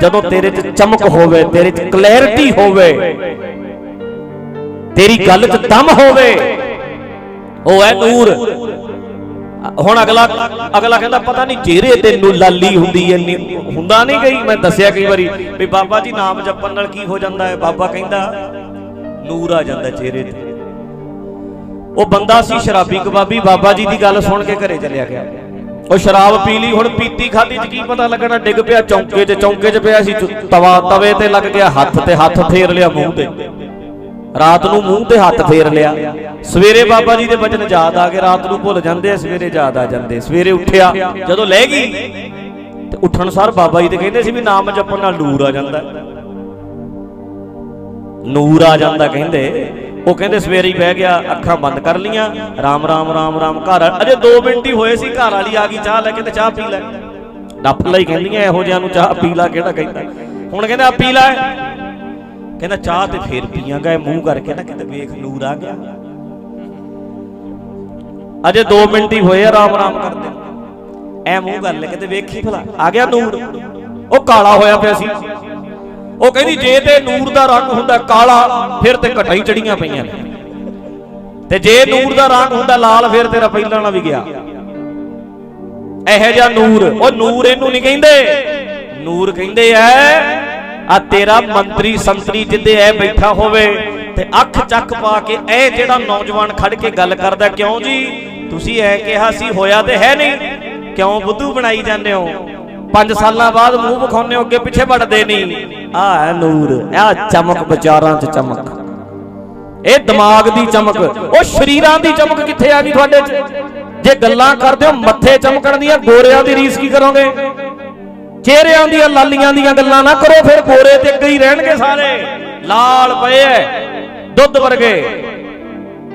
ਜਦੋਂ ਤੇਰੇ 'ਚ ਚਮਕ ਹੋਵੇ, ਤੇਰੇ 'ਚ ਕਲੈਰਿਟੀ ਹੋਵੇ, ਤੇਰੀ ਗੱਲ 'ਚ ਦਮ ਹੋਵੇ, ਉਹ ਹੈ ਨੂਰ। ਹੁਣ ਅਗਲਾ ਅਗਲਾ ਕਹਿੰਦਾ ਪਤਾ ਨਹੀਂ ਚਿਹਰੇ ਤੇ ਨੂੰ ਲਾਲੀ ਹੁੰਦੀ ਐ ਹੁੰਦਾ ਨਹੀਂ ਗਈ। ਮੈਂ ਦੱਸਿਆ ਕਈ ਵਾਰੀ ਵੀ ਬਾਬਾ ਜੀ ਨਾਮ ਜਪਣ ਨਾਲ ਕੀ ਹੋ ਜਾਂਦਾ ਹੈ ਬਾਬਾ ਕਹਿੰਦਾ ਨੂਰ ਆ ਜਾਂਦਾ ਚਿਹਰੇ ਤੇ। ਉਹ ਬੰਦਾ ਸੀ ਸ਼ਰਾਬੀ ਕਬਾਬੀ, ਬਾਬਾ ਜੀ ਦੀ ਗੱਲ ਸੁਣ ਕੇ ਘਰੇ ਚਲਿਆ ਗਿਆ। ਉਹ ਸ਼ਰਾਬ ਪੀ ਲਈ, ਹੁਣ ਪੀਤੀ ਖਾਦੀ ਚ ਕੀ ਪਤਾ ਲੱਗਣਾ? ਡਿੱਗ ਪਿਆ, ਚੌਂਕੇ 'ਚ ਚੌਂਕੇ 'ਚ ਪਿਆ ਸੀ ਤਵਾ, ਤਵੇ ਤੇ ਲੱਗ ਗਿਆ, ਹੱਥ ਤੇ ਹੱਥ ਫੇਰ ਲਿਆ, ਮੂੰਹ ਤੇ। ਰਾਤ ਨੂੰ ਮੂੰਹ ਤੇ ਹੱਥ ਫੇਰ ਲਿਆ। ਸਵੇਰੇ ਬਾਬਾ ਜੀ ਦੇ ਬਚਨ ਯਾਦ ਆ ਗਏ, ਰਾਤ ਨੂੰ ਭੁੱਲ ਜਾਂਦੇ ਆ, ਸਵੇਰੇ ਯਾਦ ਆ ਜਾਂਦੇ ਸਵੇਰੇ ਉੱਠਿਆ, ਜਦੋਂ ਲੈ ਗਈ, ਤੇ ਉੱਠਣ ਸਾਰ ਬਾਬਾ ਜੀ ਤੇ ਕਹਿੰਦੇ ਸੀ ਵੀ ਨਾਮ ਜਪਣ ਨਾਲ ਨੂਰ ਆ ਜਾਂਦਾ। ਨੂਰ ਆ ਜਾਂਦਾ ਕਹਿੰਦੇ। ਉਹ ਕਹਿੰਦੇ ਸਵੇਰੇ ਹੀ ਬਹਿ ਗਿਆ, ਅੱਖਾਂ ਬੰਦ ਕਰ ਲੀਆਂ ਰਾਮ ਰਾਮ ਰਾਮ ਰਾਮ, ਘਰ ਅਜੇ 2 ਮਿੰਟ ਹੀ ਹੋਏ ਸੀ, ਘਰ ਵਾਲੀ ਆ ਗਈ, ਚਾਹ ਲੈ ਕੇ ਤੇ ਚਾਹ ਪੀ ਲੈ। ਡੱਫ ਹੀ ਕਹਿੰਦੀਆਂ ਇਹੋ ਜਿਹਾਂ ਨੂੰ ਚਾਹ ਪੀ ਲਾ ਕਿਹੜਾ ਕਹਿੰਦਾ। ਹੁਣ ਕਹਿੰਦਾ ਆ ਪੀ ਲੈ। ਕਹਿੰਦਾ, ਚਾਹ ਤੇ ਫੇਰ ਪੀਆਂਗਾ ਇਹ ਮੂੰਹ ਕਰਕੇ ਨਾ ਕਿਤੇ ਵੇਖ, ਨੂਰ ਆ ਗਿਆ। ਅਜੇ 2 ਮਿੰਟ ਹੀ ਹੋਏ ਆ, ਰਾਮ ਰਾਮ ਕਰਦੇ। ਐ ਮੂੰਹ ਕਰ ਲੈ, ਕਿਤੇ ਵੇਖੀ ਭਲਾ। ਆ ਗਿਆ ਨੂਰ। ਉਹ ਕਾਲਾ ਹੋਇਆ ਪਿਆ ਸੀ। ਉਹ ਕਹਿੰਦੀ ਜੇ ਤੇ ਨੂਰ ਦਾ ਰੰਗ ਹੁੰਦਾ ਕਾਲਾ, ਫਿਰ ਤੇ ਘਟਾਂ ਹੀ ਚੜੀਆਂ ਪਈਆਂ ਨੇ। ਤੇ ਜੇ ਨੂਰ ਦਾ ਰੰਗ ਹੁੰਦਾ ਲਾਲ, ਫਿਰ ਤੇਰਾ ਪਹਿਲਾਂ ਵਾਲਾ ਵੀ ਗਿਆ। ਇਹੋ ਜਿਹਾ ਨੂਰ, ਉਹ ਨੂਰ ਇਹਨੂੰ ਨਹੀਂ ਕਹਿੰਦੇ। ਨੂਰ ਕਹਿੰਦੇ ਐ, ਆ ਤੇਰਾ ਮੰਤਰੀ ਸੰਤਰੀ ਜਿੱਦੇ ਐ ਬੈਠਾ ਹੋਵੇ, ਤੇ ਅੱਖ ਚੱਕ ਪਾ ਕੇ ਇਹ ਜਿਹੜਾ ਨੌਜਵਾਨ ਖੜ ਕੇ ਗੱਲ ਕਰਦਾ, ਕਿਉਂ ਜੀ? ਤੁਸੀਂ ਐ ਕਿਹਾ ਸੀ, ਹੋਇਆ ਤੇ ਹੈ ਨਹੀਂ। ਕਿਉਂ ਬੁੱਧੂ ਬਣਾਈ ਜਾਂਦੇ ਹੋ? 5 ਸਾਲਾਂ ਬਾਅਦ ਮੂੰਹ ਵਿਖਾਉਂਦੇ ਹੋ, ਅੱਗੇ ਪਿੱਛੇ ਵੜਦੇ ਨਹੀਂ। ਆ ਹੈ ਨੂਰ, ਆ ਚਮਕ ਵਿਚਾਰਾਂ 'ਚ ਚਮਕ। ਇਹ ਦਿਮਾਗ ਦੀ ਚਮਕ, ਉਹ ਸ਼ਰੀਰਾਂ ਦੀ ਚਮਕ ਕਿੱਥੇ ਆ ਗਈ ਤੁਹਾਡੇ 'ਚ? ਜੇ ਗੱਲਾਂ ਕਰਦੇ ਹੋ, ਮੱਥੇ ਚਮਕਣ ਦੀਆਂ, ਗੋਰਿਆਂ ਦੀ ਰੀਸ ਕੀ ਕਰੋਗੇ? ਚਿਹਰਿਆਂ ਦੀਆਂ, ਲਾਲੀਆਂ ਦੀਆਂ ਗੱਲਾਂ ਨਾ ਕਰੋ, ਫਿਰ ਗੋਰੇ ਤੇ ਅੱਗੇ ਹੀ ਰਹਿਣਗੇ ਸਾਰੇ। ਲਾਲ ਪਏ ਐ, ਦੁੱਧ ਵਰਗੇ।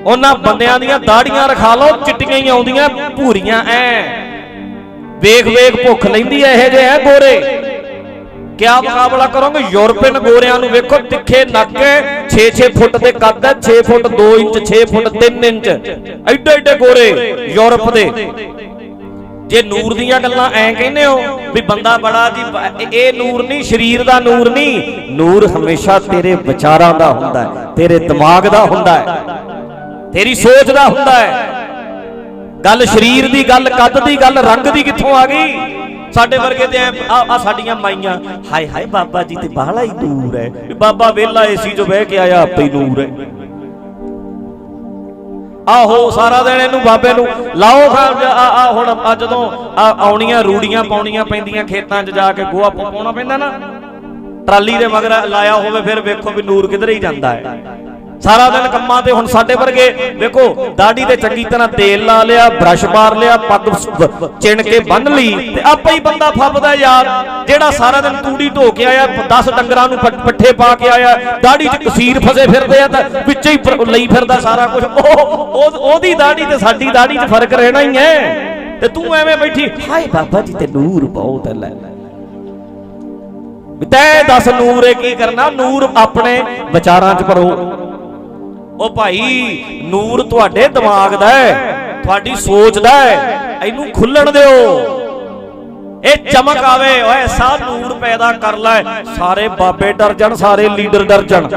ਉਹਨਾਂ ਬੰਦਿਆਂ ਦੀਆਂ ਦਾੜੀਆਂ ਰਖਾ ਲਓ, ਚਿੱਟੀਆਂ ਹੀ ਆਉਂਦੀਆਂ, ਭੂਰੀਆਂ ਐ। ਵੇਖ ਵੇਖ ਭੁੱਖ ਲੈਂਦੀ ਐ, ਇਹ ਜੇ ਐ ਗੋਰੇ। ਕਿਆ ਮੁਕਾਬਲਾ ਕਰੋਗੇ? ਯੂਰਪੀਅਨ ਗੋਰਿਆਂ ਨੂੰ ਵੇਖੋ, ਤਿੱਖੇ ਨੱਕ 6-6 ਫੁੱਟ ਦੇ ਕੱਦ ਹੈ 6 ਫੁੱਟ 2 ਇੰਚ 6 ਫੁੱਟ 3 ਇੰਚ। ਐਡੇ ਐਡੇ ਗੋਰੇ ਯੂਰਪ ਦੇ। ਜੇ ਨੂਰ ਦੀਆਂ ਗੱਲਾਂ ਐ ਕਹਿੰਦੇ ਹੋ ਵੀ ਬੰਦਾ ਬੜਾ ਜੀ, ਇਹ ਨੂਰ ਨਹੀਂ, ਸਰੀਰ ਦਾ ਨੂਰ ਨਹੀਂ। ਨੂਰ ਹਮੇਸ਼ਾ ਤੇਰੇ ਵਿਚਾਰਾਂ ਦਾ ਹੁੰਦਾ ਹੈ, ਤੇਰੇ ਦਿਮਾਗ ਦਾ ਹੁੰਦਾ ਹੈ, ਤੇਰੀ ਸੋਚ ਦਾ ਹੁੰਦਾ ਹੈ। ਗੱਲ ਸਰੀਰ ਦੀ ਗੱਲ, ਕੱਦ ਦੀ ਗੱਲ, ਰੰਗ ਦੀ ਕਿੱਥੋਂ ਆ ਗਈ? ਸਾਡੇ ਵਰਗੇ ਤੇ ਆ ਸਾਡੀਆਂ ਮਾਈਆਂ, ਹਾਏ ਹਾਏ ਬਾਬਾ ਜੀ ਤੇ ਬਾਹਲਾ ਹੀ ਦੂਰ ਹੈ ਬਾਬਾ ਵੇਲਾ ਏਸੀ 'ਚ ਬਹਿ ਕੇ ਆਇਆ ਆਪੇ ਨੂਰ ਹੈ ਆਹੋ, ਸਾਰਾ ਦਿਨ ਇਹਨੂੰ ਬਾਬੇ ਨੂੰ, ਲਾਓ ਫਿਰ ਆ ਆ ਹੁਣ, ਆ ਜਦੋਂ, ਆ, ਆਉਣੀਆਂ, ਰੂੜੀਆਂ ਪਾਉਣੀਆਂ ਪੈਂਦੀਆਂ ਖੇਤਾਂ 'ਚ ਜਾ ਕੇ ਗੋਹਾ ਪਾਉਣਾ ਪੈਂਦਾ ਨਾ, ਟਰਾਲੀ ਦੇ ਮਗਰ ਲਾਇਆ ਹੋਵੇ ਫਿਰ ਵੇਖੋ ਵੀ ਨੂਰ ਕਿਧਰੇ ਹੀ ਜਾਂਦਾ ਹੈ ਸਾਰਾ ਦਿਨ ਕੰਮਾਂ ਤੇ ਹੁਣ ਸਾਡੇ ਵਰਗੇ। ਵੇਖੋ, ਦਾੜੀ ਤੇ ਚੰਗੀ ਤਰ੍ਹਾਂ ਤੇਲ ਲਾ ਲਿਆ, ਬ੍ਰਸ਼ ਮਾਰ ਲਿਆ, ਪੱਗ ਚਿਣ ਕੇ ਬੰਨ ਲਈ ਤੇ ਆਪੇ ਹੀ ਬੰਦਾ ਫੱਬਦਾ ਯਾਰ। ਜਿਹੜਾ ਸਾਰਾ ਦਿਨ ਤੂੜੀ ਢੋ ਕੇ ਆਇਆ 10 ਡੰਗਰਾਂ ਨੂੰ ਪੱਠੇ ਪਾ ਕੇ ਆਇਆ, ਦਾੜੀ 'ਚ ਕਸੀਰ ਫਸੇ ਫਿਰਦੇ ਆ ਤਾਂ ਵਿੱਚੇ ਹੀ ਲਈ ਫਿਰਦਾ ਸਾਰਾ ਕੁਝ ਉਹ ਉਹਦੀ ਦਾੜੀ ਤੇ ਸਾਡੀ ਦਾੜੀ 'ਚ ਫ਼ਰਕ ਰਹਿਣਾ ਹੀ ਹੈ। ਤੇ ਤੂੰ ਐਵੇਂ ਬੈਠੀ, ਹਾਏ ਬਾਬਾ ਜੀ, ਤੇ ਨੂਰ ਬਹੁਤ ਹੈ ਲੈ। ਲੈ ਤੈ ਦੱਸ ਨੂਰ ਇਹ ਕੀ ਕਰਨਾ? ਨੂਰ ਆਪਣੇ ਵਿਚਾਰਾਂ 'ਚ ਭਰੋ ਉਹ ਭਾਈ, ਨੂਰ ਤੁਹਾਡੇ ਦਿਮਾਗ ਦਾ ਹੈ, ਤੁਹਾਡੀ ਸੋਚ ਦਾ ਹੈ, ਇਹਨੂੰ ਖੁੱਲਣ ਦਿਓ। ਇਹ ਚਮਕ ਆਵੇ, ਓਏ ਸਾ ਨੂਰ ਪੈਦਾ ਕਰ ਲੈ, ਸਾਰੇ ਬਾਬੇ ਡਰ ਜਾਣ, ਸਾਰੇ ਲੀਡਰ ਡਰ ਜਾਣ।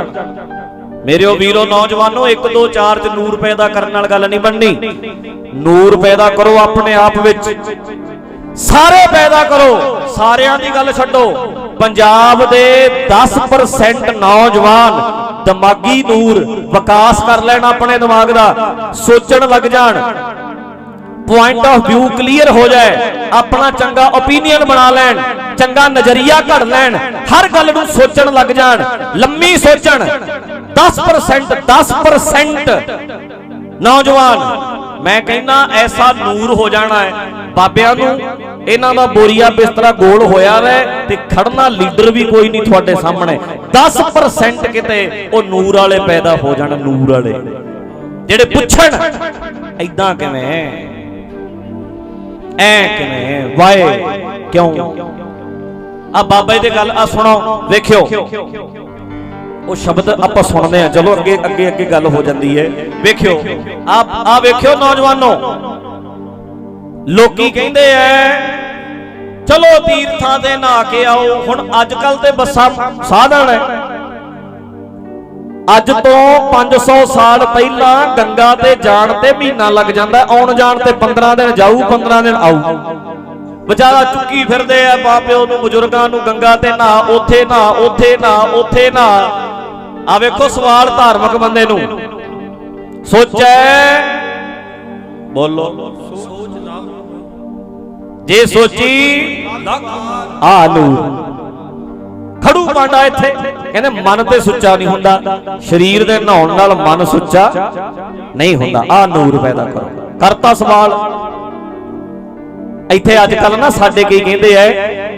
ਮੇਰਿਓ ਵੀਰੋ, ਨੌਜਵਾਨੋ 1 2 4 ਚ ਨੂਰ ਪੈਦਾ ਕਰਨ ਨਾਲ ਗੱਲ ਨਹੀਂ ਬਣਨੀ। ਨੂਰ ਪੈਦਾ ਕਰੋ ਆਪਣੇ ਆਪ ਵਿੱਚ। ਸਾਰੇ ਪੈਦਾ ਕਰੋ, ਸਾਰਿਆਂ ਦੀ ਗੱਲ ਛੱਡੋ। ਪੰਜਾਬ ਦੇ 10% ਨੌਜਵਾਨ ਦਿਮਾਗੀ ਨੂਰ ਵਿਕਾਸ ਕਰ ਲੈਣ ਆਪਣੇ ਦਿਮਾਗ ਦਾ, ਸੋਚਣ ਲੱਗ ਜਾਣ। ਪੁਆਇੰਟ ਆਫ View ਕਲੀਅਰ ਹੋ ਜਾਏ, ਆਪਣਾ ਚੰਗਾ ਓਪੀਨੀਅਨ ਬਣਾ ਲੈਣ, ਚੰਗਾ ਨਜ਼ਰੀਆ ਘੜ ਲੈਣ, ਹਰ ਗੱਲ ਨੂੰ ਸੋਚਣ ਲੱਗ ਜਾਣ, ਲੰਮੀ ਸੋਚਣ। 10% 10% ਨੌਜਵਾਨ ਮੈਂ ਕਹਿੰਦਾ ਐਸਾ ਨੂਰ ਹੋ ਜਾਣਾ ਹੈ। ਬਾਬਿਆਂ ਨੂੰ ਇਹਨਾਂ ਦਾ ਬੋਰੀਆ ਬਿਸਤਰਾ ਗੋਲ ਹੋਇਆ ਵੈ ਤੇ ਖੜਨਾ ਲੀਡਰ ਵੀ ਕੋਈ ਨਹੀਂ ਤੁਹਾਡੇ ਸਾਹਮਣੇ। 10% ਕਿਤੇ ਉਹ ਨੂਰ ਵਾਲੇ ਪੈਦਾ ਹੋ ਜਾਣ, ਨੂਰ ਵਾਲੇ। ਜਿਹੜੇ ਪੁੱਛਣ ਐਦਾਂ ਕਿਵੇਂ? ਐ ਕਿਵੇਂ? ਵਾਏ, ਕਿਉਂ? ਆ ਬਾਬਾ ਜੀ ਦੀ ਗੱਲ, ਆ ਸੁਣੋ, ਵੇਖਿਓ। ਉਹ ਸ਼ਬਦ ਆਪਾਂ ਸੁਣਦੇ ਆ ਚਲੋ ਅੱਗੇ ਅੱਗੇ ਅੱਗੇ ਗੱਲ ਹੋ ਜਾਂਦੀ ਹੈ। ਵੇਖਿਓ। ਆਪ ਆ ਵੇਖਿਓ ਨੌਜਵਾਨੋ। ਲੋਕੀ ਕਹਿੰਦੇ ਐ ਚਲੋ ਤੀਰਥਾਂ ਤੇ ਨਹਾ ਕੇ ਆਓ। ਹੁਣ ਅੱਜ ਕੱਲ ਤੇ ਬੱਸਾਂ ਸਾਧਨ ਹੈ। ਅੱਜ ਤੋਂ 500 ਸਾਲ ਪਹਿਲਾਂ ਗੰਗਾ ਤੇ ਜਾਣ ਤੇ ਮਹੀਨਾ ਲੱਗ ਜਾਂਦਾ। ਆਉਣ ਜਾਣ ਤੇ 15 ਦਿਨ ਜਾਊ 15 ਦਿਨ ਆਊ। ਵਿਚਾਰਾ ਚੁੱਕੀ ਫਿਰਦੇ ਆ ਬਾਪਿਓ ਨੂੰ, ਬਜ਼ੁਰਗਾਂ ਨੂੰ, ਗੰਗਾ ਤੇ ਨਹਾ, ਉੱਥੇ ਨਹਾ ਉੱਥੇ ਨਹਾ, ਉੱਥੇ ਨਾ ਆ ਵੇਖੋ ਸਵਾਲ ਧਾਰਮਿਕ ਬੰਦੇ ਨੂੰ। ਸੋਚੈ। ਬੋਲੋ। ਜੇ ਸੋਚੀ, ਆ ਨੂਰ ਖੜੂ ਪਾਂਡਾ ਇੱਥੇ। ਕਹਿੰਦੇ ਮਨ ਤੇ ਸੁੱਚਾ ਨਹੀਂ ਹੁੰਦਾ। ਸਰੀਰ ਦੇ ਨਹਾਉਣ ਨਾਲ ਮਨ ਸੁੱਚਾ ਨਹੀਂ ਹੁੰਦਾ। ਆ ਨੂਰ ਪੈਦਾ ਕਰੋ। ਕਰਤਾ ਸਵਾਲ। ਇੱਥੇ ਅੱਜ ਕੱਲ ਨਾ ਸਾਡੇ ਕੀ ਕਹਿੰਦੇ ਐ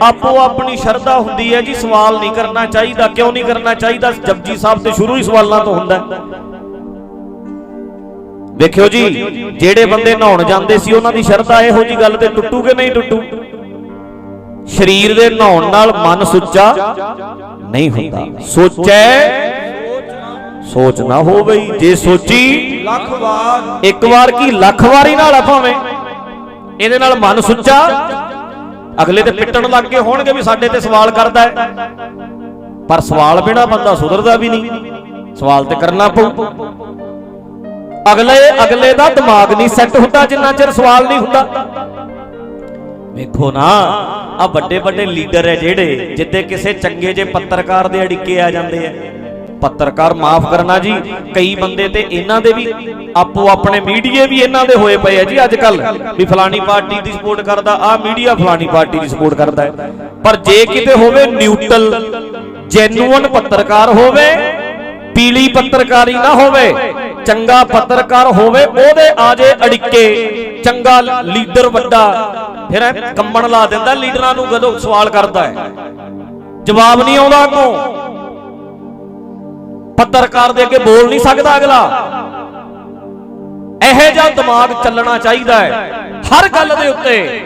ਆਪੋ ਆਪਣੀ ਸ਼ਰਧਾ ਹੁੰਦੀ ਹੈ ਜੀ, ਸਵਾਲ ਨਹੀਂ ਕਰਨਾ ਚਾਹੀਦਾ, ਕਿਉਂ ਨਹੀਂ ਕਰਨਾ ਚਾਹੀਦਾ? ਜਪਜੀ ਸਾਹਿਬ ਤੇ ਸ਼ੁਰੂ ਹੀ ਸਵਾਲਾਂ ਤੋਂ ਹੁੰਦਾ। ਹੈ। ਵੇਖਿਓ ਜੀ, ਜਿਹੜੇ ਬੰਦੇ ਨਹਾਉਣ ਜਾਂਦੇ ਸੀ, ਉਹਨਾਂ ਦੀ ਸ਼ਰਧਾ ਇਹੋ ਜੀ ਗੱਲ ਤੇ ਟੁੱਟੂ ਕਿ ਨਹੀਂ ਟੁੱਟੂ? ਸਰੀਰ ਦੇ ਨਹਾਉਣ ਨਾਲ ਮਨ ਸੁੱਚਾ ਨਹੀਂ ਹੁੰਦਾ। ਸੋਚੈ, ਸੋਚ ਨਾ ਹੋਵੇ, ਜੇ ਸੋਚੀ ਲੱਖ ਵਾਰ ਇੱਕ ਵਾਰ ਕੀ, ਲੱਖ ਵਾਰੀ ਨਾਲ ਆ ਭਾਵੇਂ। ਇਹਦੇ ਨਾਲ ਮਨ ਸੁੱਚਾ। ਅਗਲੇ ਤੇ ਪਿੱਟਣ ਲੱਗ ਗਏ ਹੋਣਗੇ ਵੀ ਸਾਡੇ ਤੇ ਸਵਾਲ ਕਰਦਾ ਹੈ। ਪਰ ਸਵਾਲ ਬਿਨਾ ਬੰਦਾ ਸੁਧਰਦਾ ਵੀ ਨਹੀਂ। ਸਵਾਲ ਤੇ ਕਰਨਾ ਪਊ। ਅਗਲੇ ਅਗਲੇ ਦਾ ਦਿਮਾਗ ਨਹੀਂ ਸੈੱਟ ਹੁੰਦਾ, ਜਿੰਨਾ ਚਿਰ ਸਵਾਲ ਨਹੀਂ ਹੁੰਦਾ। ਵੇਖੋ ਨਾ ਆ ਵੱਡੇ ਵੱਡੇ ਲੀਡਰ ਹੈ ਜਿਹੜੇ ਜਿੱਦੇ ਕਿਸੇ ਚੰਗੇ ਜੇ ਪੱਤਰਕਾਰ ਦੇ ਅੜਿੱਕੇ ਆ ਜਾਂਦੇ ਆ। ਪੱਤਰਕਾਰ, ਮਾਫ ਕਰਨਾ ਜੀ, ਕਈ ਬੰਦੇ ਤੇ ਇਹਨਾਂ ਦੇ ਵੀ ਆਪੋ ਆਪਣੇ ਮੀਡੀਏ ਵੀ ਇਹਨਾਂ ਦੇ ਹੋਏ ਪਏ ਆ ਜੀ ਅੱਜ ਕੱਲ ਵੀ ਫਲਾਨੀ ਪਾਰਟੀ ਦੀ ਸਪੋਰਟ ਕਰਦਾ ਆ ਮੀਡੀਆ ਫਲਾਨੀ ਪਾਰਟੀ ਦੀ ਸਪੋਰਟ ਕਰਦਾ ਹੈ। ਪਰ ਜੇ ਕਿਤੇ ਹੋਵੇ ਨਿਊਟਰਲ ਜੈਨੂਅਨ ਪੱਤਰਕਾਰ ਹੋਵੇ, ਪੀਲੀ ਪੱਤਰਕਾਰੀ ਨਾ ਹੋਵੇ, ਚੰਗਾ ਪੱਤਰਕਾਰ ਹੋਵੇ, ਉਹਦੇ ਆ ਜੇ ਅੜਿੱਕੇ, ਚੰਗਾ ਲੀਡਰ ਵੱਡਾ, ਫਿਰ ਕੰਮਣ ਲਾ ਦਿੰਦਾ, ਲੀਡਰਾਂ ਨੂੰ ਜਦੋਂ ਸਵਾਲ ਕਰਦਾ ਹੈ। ਜਵਾਬ ਨਹੀਂ ਆਉਂਦਾ ਅੱਗੋਂ। ਪੱਤਰਕਾਰ ਦੇ ਅੱਗੇ ਬੋਲ ਨਹੀਂ ਸਕਦਾ ਅਗਲਾ। ਇਹੋ ਜਿਹਾ ਦਿਮਾਗ ਚੱਲਣਾ ਚਾਹੀਦਾ ਹੈ। ਹਰ ਗੱਲ ਦੇ ਉੱਤੇ।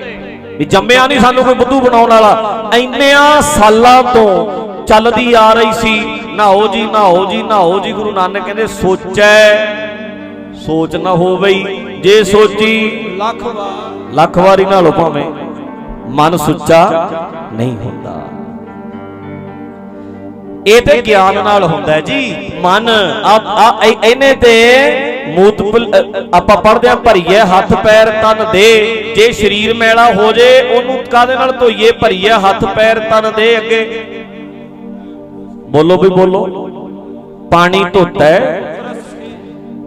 ਵੀ ਜੰਮਿਆ ਨਹੀਂ ਸਾਨੂੰ ਕੋਈ ਬੁੱਧੂ ਬਣਾਉਣ ਵਾਲਾ। ਇੰਨਿਆਂ ਸਾਲਾਂ ਤੋਂ ਚੱਲਦੀ ਆ ਰਹੀ ਸੀ। ਨਹਾਓ ਜੀ ਨਹਾਓ ਜੀ ਨਹਾਓ ਜੀ ਗੁਰੂ ਨਾਨਕ ਕਹਿੰਦੇ, ਸੋਚੈ, ਸੋਚ ਨਾ ਹੋਵਈ ਜੇ ਸੋਚੀ, ਲੱਖ ਵਾਰ, ਲੱਖ ਵਾਰੀ ਨਾਲੋਂ ਭਾਵੇਂ ਮਨ ਸੁੱਚਾ ਨਹੀਂ ਹੁੰਦਾ। ਇਹ ਤੇ ਗਿਆਨ ਨਾਲ ਹੁੰਦਾ ਜੀ। ਮਨ ਆ ਇਹਨੇ ਤੇ ਮੂਤ ਆਪਾਂ ਪੜਦੇ ਆ ਭਰੀਏ ਹੱਥ, ਪੈਰ, ਤਨ ਦੇ। ਜੇ ਸਰੀਰ ਮੈਲਾ ਹੋ ਜੇ, ਉਹਨੂੰ ਕਾਦੇ ਨਾਲ ਧੋਈਏ? ਭਰੀਏ ਹੱਥ, ਪੈਰ, ਤਨ ਦੇ ਅੱਗੇ। ਬੋਲੋ ਵੀ ਬੋਲੋ। ਪਾਣੀ ਧੋਤਾ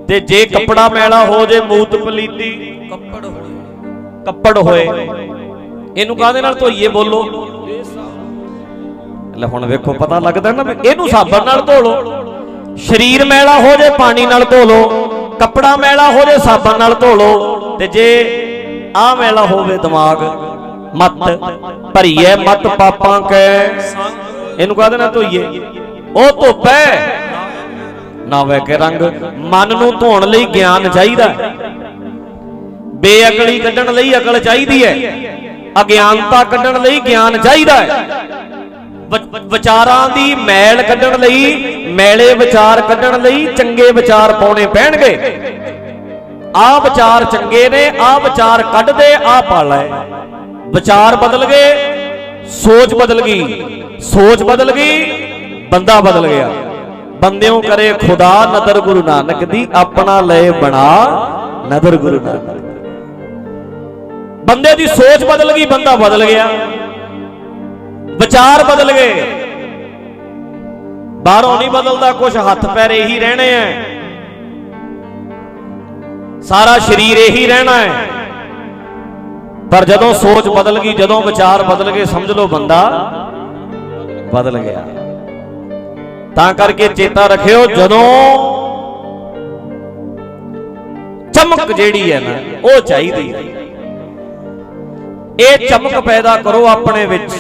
ਤੇ ਜੇ ਕੱਪੜਾ ਮੈਲਾ ਹੋ ਜੇ ਮੂਤ ਪਲੀਤੀ ਕੱਪੜ ਹੋਏ। ਕੱਪੜ ਹੋਏ। ਇਹਨੂੰ ਕਾਦੇ ਨਾਲ ਧੋਈਏ? ਬੋਲੋ। ਲੈ ਹੁਣ ਵੇਖੋ ਪਤਾ ਲੱਗਦਾ ਨਾ ਵੀ ਇਹਨੂੰ ਸਾਬਣ ਨਾਲ ਧੋ ਲਓ ਸਰੀਰ ਮੈਲਾ ਹੋ ਜੇ ਪਾਣੀ ਨਾਲ ਧੋ ਲਓ ਕੱਪੜਾ ਮੈਲਾ ਹੋ ਜੇ ਸਾਬਣ ਨਾਲ ਧੋ ਲਓ ਤੇ ਜੇ ਆ ਮੈਲਾ ਹੋਵੇ ਦਿਮਾਗ ਮਤ ਭਰੀਏ ਮਤ ਪਾਪਾਂ ਕੈ। ਇਹਨੂੰ ਕਾਦੇ ਨਾਲ ਧੋਈਏ। ਉਹ ਧੋਪੈ ਨਾ ਵੇ ਕੇ ਰੰਗ ਮਨ ਨੂੰ ਧੋਣ ਲਈ ਗਿਆਨ ਚਾਹੀਦਾ ਬੇਅਕਲੀ ਕੱਢਣ ਲਈ ਅਕਲ ਚਾਹੀਦੀ ਹੈ। ਅਗਿਆਨਤਾ ਕੱਢਣ ਲਈ ਗਿਆਨ ਚਾਹੀਦਾ ਹੈ। ਵਿਚਾਰਾਂ ਦੀ ਮੈਲ ਕੱਢਣ ਲਈ, ਮੈਲੇ ਵਿਚਾਰ ਕੱਢਣ ਲਈ ਚੰਗੇ ਵਿਚਾਰ ਪਾਉਣੇ ਪੈਣਗੇ। ਆਹ ਵਿਚਾਰ ਚੰਗੇ ਨੇ, ਆਹ ਵਿਚਾਰ ਕੱਢ ਦੇ ਆਹ ਪਾਲਾ ਹੈ। ਵਿਚਾਰ ਬਦਲ ਗਏ, ਸੋਚ ਬਦਲ ਗਈ। ਸੋਚ ਬਦਲ ਗਈ, ਬੰਦਾ ਬਦਲ ਗਿਆ। ਬੰਦਿਓ ਕਰੇ ਖੁਦਾ ਨਦਰ ਗੁਰੂ ਨਾਨਕ ਦੀ, ਆਪਣਾ ਲਏ ਬਣਾ ਨਦਰ ਗੁਰੂ ਨਾਨਕ ਬੰਦੇ ਦੀ ਸੋਚ ਬਦਲ ਗਈ, ਬੰਦਾ ਬਦਲ ਗਿਆ। ਵਿਚਾਰ ਬਦਲ ਗਏ। ਬਾਹਰੋਂ ਨਹੀਂ ਬਦਲਦਾ ਕੁਝ ਹੱਥ ਪੈਰ ਇਹੀ ਰਹਿਣੇ ਐ। ਸਾਰਾ ਸਰੀਰ ਇਹੀ ਰਹਿਣਾ ਹੈ ਪਰ ਜਦੋਂ ਸੋਚ ਬਦਲ ਗਈ, ਜਦੋਂ ਵਿਚਾਰ ਬਦਲ ਗਏ, ਸਮਝ ਲਓ ਬੰਦਾ ਬਦਲ ਗਿਆ। ਤਾਂ ਕਰਕੇ ਚੇਤਾ ਰੱਖਿਓ, ਜਦੋਂ ਚਮਕ ਜਿਹੜੀ ਹੈ ਨਾ, ਉਹ ਚਾਹੀਦੀ ਹੈ ਇਹ ਚਮਕ ਪੈਦਾ ਕਰੋ ਆਪਣੇ ਵਿੱਚ।